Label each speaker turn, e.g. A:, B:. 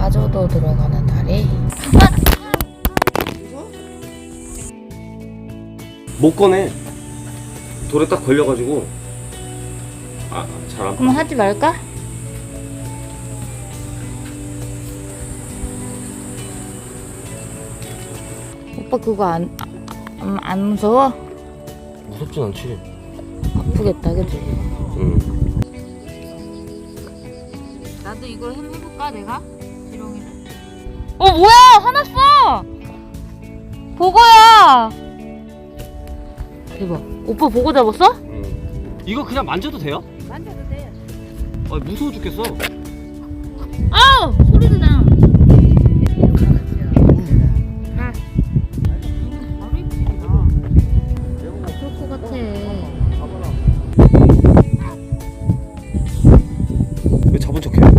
A: 가조도 들어가는 다리.
B: 못 꺼내. 돌에 딱 걸려가지고 아 잘 안.
A: 그럼 하지 말까? 오빠 그거 안, 안, 안 무서워?
B: 무섭진 않지.
A: 아프겠다, 그치?
B: 응.
A: 나도 한번 해볼까, 내가? 지렁이는? 어 뭐야 화났어 보고야 대박 오빠 보고 잡았어?
B: 이거 그냥 만져도 돼요?
A: 만져도 돼.
B: 아 무서워 죽겠어.
A: 아 소리도 나왜 잡은 척해?